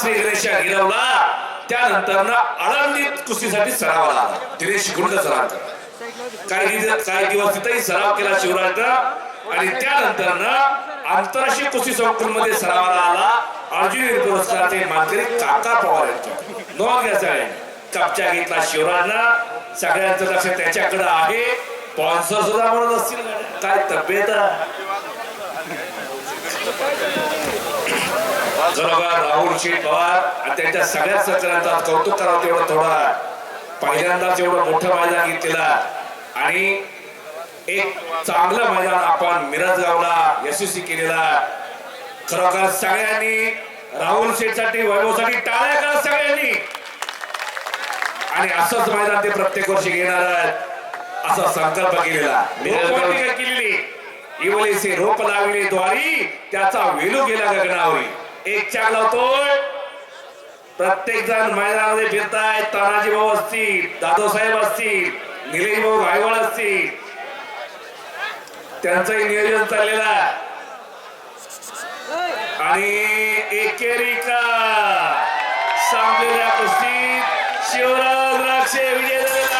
श्री गणेशा गिरवला. त्यानंतर ना आळंदीत कुस्तीसाठी सराव आला. दिनेश गुंड सराव काही काही दिवस तिथेही सराव केला शिवराजनं आणि त्यानंतर ना आंतरराष्ट्रीय कुस्ती संकुलमध्ये सरावाला आला. अर्जुन पुरस्काराचे मानकरी काका पवार यांच्या. नोंद घ्यायचा आहे. कपच्या घेतला शिवराजनं सगळ्यांचं लक्ष त्याच्याकडे आहे. स्पॉन्सर सुद्धा म्हणत असतील. काय तब्येत आहे? खरोखर राहुल शेठ पवार आणि त्यांच्या सगळ्या आज कौतुक करावं तेवढं थोडा. पहिल्यांदाच एवढं मोठं मैदान घेतलेला आणि एक चांगलं मैदान आपण मिरज गावला यशस्वी केलेला. खरोखर सगळ्यांनी राहुल शेठसाठी वैभवसाठी टाळ्या करा सगळ्यांनी. आणि असंच मैदान ते प्रत्येक वर्षी घेणार आहेत असा संकल्प केलेला. केलेली. इवलेसे रोप लावले द्वारी त्याचा वेलू गेला गगनावरी. एक चाक लावतोय. प्रत्येक जण मैदानामध्ये फिरतायत. तानाजी भाऊ असतील दादो साहेब असतील निलेश भाऊ गायवाड असतील. त्यांचंही नियोजन चाललेलं आहे. आणि एकेरिका संपलेल्या कुस्तीत शिवराज द्राक्षे विजय झालेला